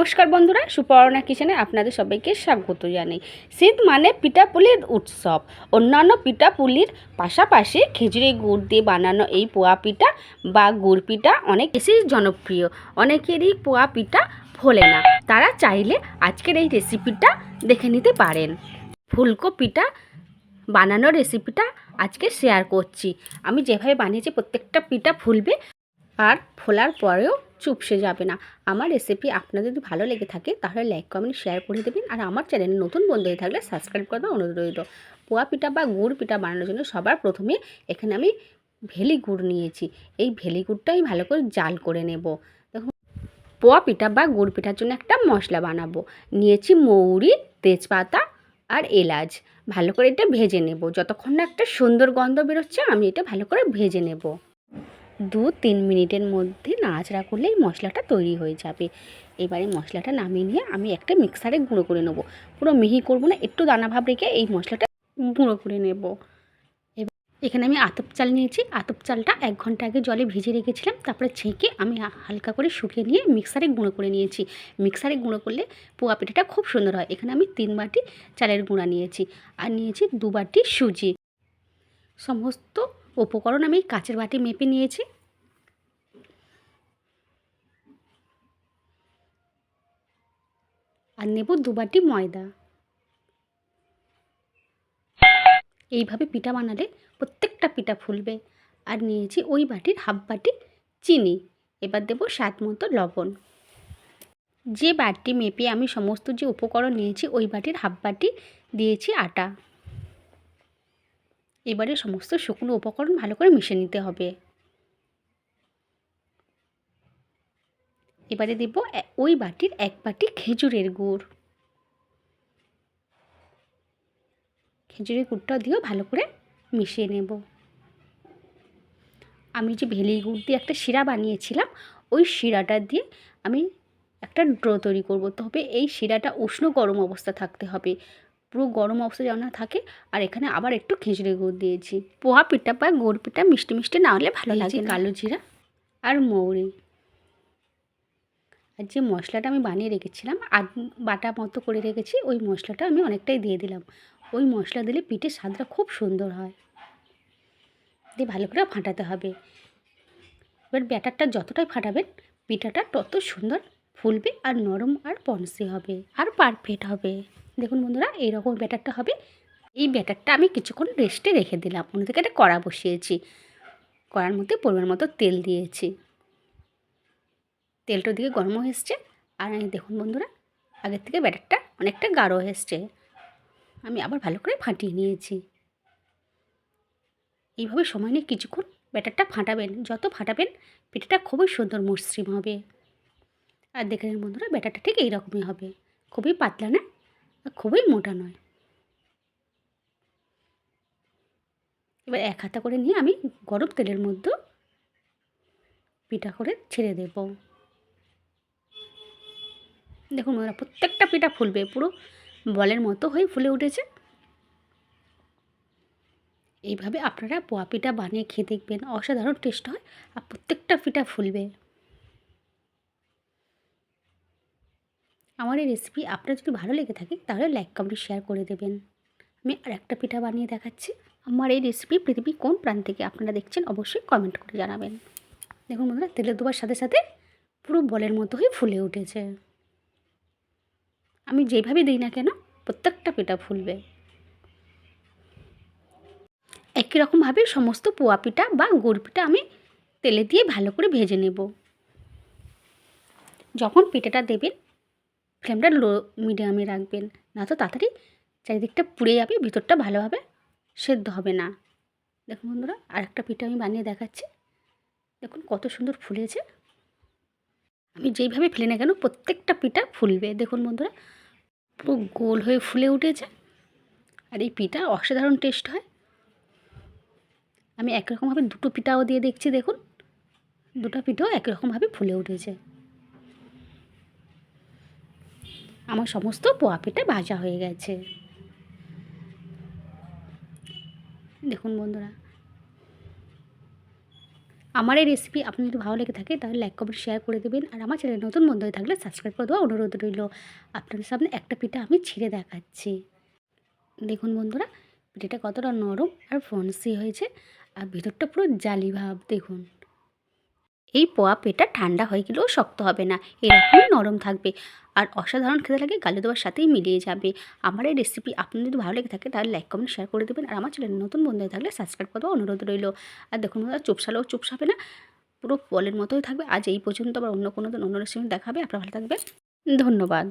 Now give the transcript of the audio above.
নমস্কার বন্ধুরা, সুপর্ণা কিচেনে আপনাদের সবাইকে স্বাগত জানাই। শীত মানে পিঠাপুলির উৎসব। অন্যান্য পিঠাপুলির পাশাপাশি খিচুড়ি, গুড় দিয়ে বানানো এই পোয়া পিঠা বা গুড় পিঠা অনেক বেশি জনপ্রিয়। অনেকেরই পোয়া পিঠা ফোলে না। তারা চাইলে আজকের এই রেসিপিটা দেখে নিতে পারেন। ফুলকো পিঠা বানানোর রেসিপিটা আজকে শেয়ার করছি। আমি যেভাবে বানিয়েছি, প্রত্যেকটা পিঠা ফুলবে আর ফোলার পরেও চুপসে যাবে না। আমার রেসিপি আপনাদের যদি ভালো লেগে থাকে, তাহলে লাইক কমেন্ট শেয়ার করে দেবেন। আর আমার চ্যানেলে নতুন বন্ধু হয়ে থাকলে সাবস্ক্রাইব করবে অনুরোধ রইল। পোয়া পিঠা বা গুড় পিঠা বানানোর জন্য সবার প্রথমে এখানে আমি ভেলি গুড় নিয়েছি। এই ভেলি গুড়টা আমি ভালো করে জাল করে নেব। দেখুন, পোয়া পিঠা বা গুড় পিঠার জন্য একটা মশলা বানাবো। নিয়েছি মৌরি, তেজপাতা আর এলাচ। ভালো করে এটা ভেজে নেব। যতক্ষণ না একটা সুন্দর গন্ধ বেরোচ্ছে, আমি এটা ভালো করে ভেজে নেব। দু তিন মিনিটের মধ্যে নাড়াচাড়া করলেই মশলাটা তৈরি হয়ে যাবে। এবারে মশলাটা নামিয়ে নিয়ে আমি একটা মিক্সারে গুঁড়ো করে নেব। পুরো মিহি করব না, একটু দানা ভাব রেখে এই মশলাটা গুঁড়ো করে নেব। এবার এখানে আমি আতপ চাল নিয়েছি। আতপ চালটা এক ঘণ্টা আগে জলে ভিজে রেখেছিলাম, তারপরে ছেঁকে আমি হালকা করে শুকিয়ে নিয়ে মিক্সারে গুঁড়ো করে নিয়েছি। মিক্সারে গুঁড়ো করলে পোয়া পিঠাটা খুব সুন্দর হয়। এখানে আমি তিন বাটি চালের গুঁড়া নিয়েছি। আর নিয়েছি দু বাটি সুজি। সমস্ত উপকরণ আমি কাচের বাটি মেপে নিয়েছি। আর নেব দু বাটি ময়দা। এইভাবে পিঠা বানালে প্রত্যেকটা পিঠা ফুলবে। আর নিয়েছি ওই বাটির হাফ বাটি চিনি। এবার দেবো স্বাদ মতো লবণ। যে বাটি মেপে আমি সমস্ত যে উপকরণ নিয়েছি, ওই বাটির হাফ বাটি দিয়েছি আটা। এবারে সমস্ত শুকনো উপকরণ ভালো করে মিশে নিতে হবে। এবারে দেব ওই বাটির এক বাটি খেজুরের গুড়। খেজুরের গুড়টা দিয়েও ভালো করে মিশিয়ে নেব। আমি যে ভেলি গুড় দিয়ে একটা শিরা বানিয়েছিলাম, ওই শিরাটা দিয়ে আমি একটা ড্রো তৈরি করব। তবে এই শিরাটা উষ্ণ গরম অবস্থা থাকতে হবে। পুরো গরম অবস্থা যেন না থাকে। আর এখানে আবার একটু খেজুরের গুড় দিয়েছি। পোহা পিঠা বা গুড় পিঠা মিষ্টি মিষ্টি না হলে ভালো লাগে। কালো জিরা আর মৌরি। আর যে মশলাটা আমি বানিয়ে রেখেছিলাম আদ বাটা মতো করে রেখেছি ওই মশলাটা আমি অনেকটাই দিয়ে দিলাম। ওই মশলা দিলে পিঠের স্বাদটা খুব সুন্দর হয়। দিয়ে ভালো করে ফাটাতে হবে। এবার ব্যাটারটা যতটাই ফাটাবেন পিঠাটা তত সুন্দর ফুলবে আর নরম আর পনসি হবে। আর পারফেক্ট হবে। দেখুন বন্ধুরা, এইরকম ব্যাটারটা হবে। এই ব্যাটারটা আমি কিছুক্ষণ রেস্টে রেখে দিলাম। অন্যদিকে একটা কড়া বসিয়েছি। কড়ার মধ্যে পরিমাণ মতো তেল দিয়েছি। তেলটার দিকে গরম হয়ে এসছে। আর আমি দেখুন বন্ধুরা, আগের থেকে ব্যাটারটা অনেকটা গাঢ় হয়ে এসছে। আমি আবার ভালো করে ফাটিয়ে নিয়েছি। এইভাবে সময় নিয়ে কিছুক্ষণ ব্যাটারটা ফাটাবেন। যত ফাটাবেন, পিঠাটা খুবই সুন্দর মসৃণ হবে। আর দেখে বন্ধুরা, ব্যাটারটা ঠিক এইরকমই হবে। খুবই পাতলা না? খুবই মোটা নয়। এবার এক হাতা করে নিয়ে আমি গরম তেলের মধ্যে পিঠা করে ছেড়ে দেব। দেখুন বন্ধুরা, প্রত্যেকটা পিঠা ফুলবে, পুরো বলের মতো হয়ে ফুলে উঠেছে। এইভাবে আপনারা পোয়া পিঠা বানিয়ে খেয়ে দেখবেন, অসাধারণ টেস্ট হয় আর প্রত্যেকটা পিঠা ফুলবে। আমার এই রেসিপি আপনার যদি ভালো লেগে থাকে, তাহলে লাইক কমেন্ট শেয়ার করে দেবেন। আমি আর একটা পিঠা বানিয়ে দেখাচ্ছি। আমার এই রেসিপি পৃথিবীর কোন প্রান্ত থেকে আপনারা দেখছেন, অবশ্যই কমেন্ট করে জানাবেন। দেখুন বন্ধুরা, তেলে দেওয়ার সাথে সাথে পুরো বলের মতো হয়ে ফুলে উঠেছে। আমি যেভাবে দিই না কেন, প্রত্যেকটা পিঠা ফুলবে। একই রকমভাবে সমস্ত পোয়া পিঠা বা গুড় পিঠা আমি তেলে দিয়ে ভালো করে ভেজে নেব। যখন পিঠাটা দেবেন ফ্লেমটা লো মিডিয়ামে রাখবেন। না তো তাড়াতাড়ি চারিদিকটা পুড়ে যাবে, ভিতরটা ভালোভাবে সেদ্ধ হবে না। দেখুন বন্ধুরা আর একটা পিঠা আমি বানিয়ে দেখাচ্ছি। দেখুন কত সুন্দর ফুলেছে। আমি যেইভাবে ফেলে না কেন, প্রত্যেকটা পিঠা ফুলবে। দেখুন বন্ধুরা, পুরো গোল হয়ে ফুলে উঠেছে। আর এই পিঠা অসাধারণ টেস্ট হয়। আমি একরকমভাবে দুটো পিঠাও দিয়ে দেখছি, দেখুন। দুটো পিঠাও একরকমভাবে ফুলে উঠেছে। আমার সমস্ত পোয়া পিঠা ভাজা হয়ে গেছে। দেখুন বন্ধুরা, আমার এই রেসিপি আপনার যদি ভালো লেগে থাকে, তাহলে লাইক কমেন্ট শেয়ার করে দেবেন। আর আমার চ্যানেল নতুন বন্ধু হয়ে থাকলে সাবস্ক্রাইব করে দেওয়া অনুরোধ রইল। আপনাদের সামনে একটা পিঠা আমি ছিঁড়ে দেখাচ্ছি। দেখুন বন্ধুরা, পিঠাটা কতটা নরম আর ফন্সি হয়েছে। আর ভিতরটা পুরো জালি ভাব দেখুন। এই পোয়া পেটা ঠান্ডা হয়ে গেলেও শক্ত হবে না, এরকমই নরম থাকবে। আর অসাধারণ খেতে লাগে গালে দেওয়ার সাথেই মিলিয়ে যাবে। আমার এই রেসিপি আপনার যদি ভালো লেগে থাকে তাহলে লাইক কমেন্ট শেয়ার করে দেবেন। আর আমার চ্যানেল নতুন বন্ধু থাকলে সাবস্ক্রাইব করব অনুরোধ রইল। আর দেখুন চুপসালেও চুপসাবে না, পুরো বলের মতোই থাকবে। আজ এই পর্যন্ত আবার অন্য কোনো দিন, অন্য রেসিপি দেখাবে। আপনার ভালো থাকবে ধন্যবাদ।